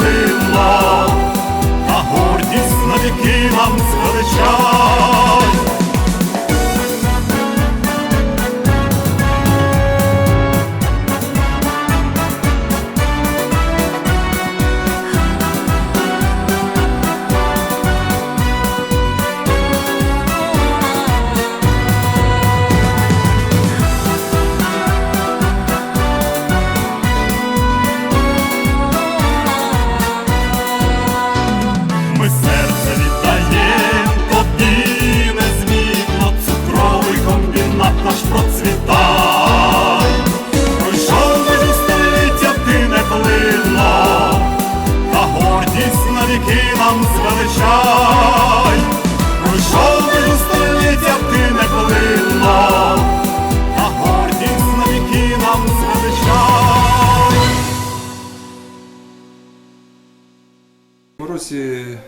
ти а гордість навіки нам звеличай. Році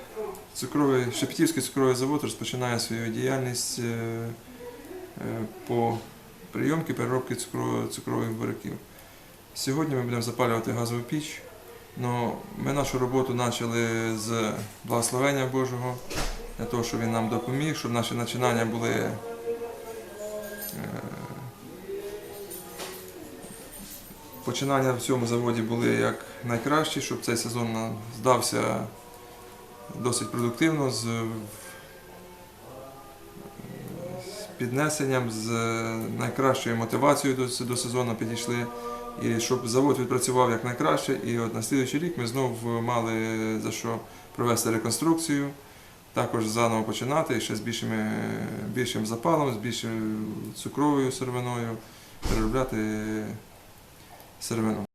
цукровий, Шепетівський цукровий завод розпочинає свою діяльність е, е, по прийомці переробки цукрових буряків. Сьогодні ми будемо запалювати газову піч. Но ми нашу роботу почали з благословення Божого, для того, щоб він нам допоміг, щоб наші починання були е, починання в цьому заводі були як найкращі, щоб цей сезон здався досить продуктивно, з, піднесенням, з найкращою мотивацією до, до сезону підійшли. І щоб завод відпрацював як найкраще. І от на слідуючий рік ми знову мали за що провести реконструкцію, також заново починати ще з більшими, більшим запалом, з більшою цукровою сировиною переробляти сировину.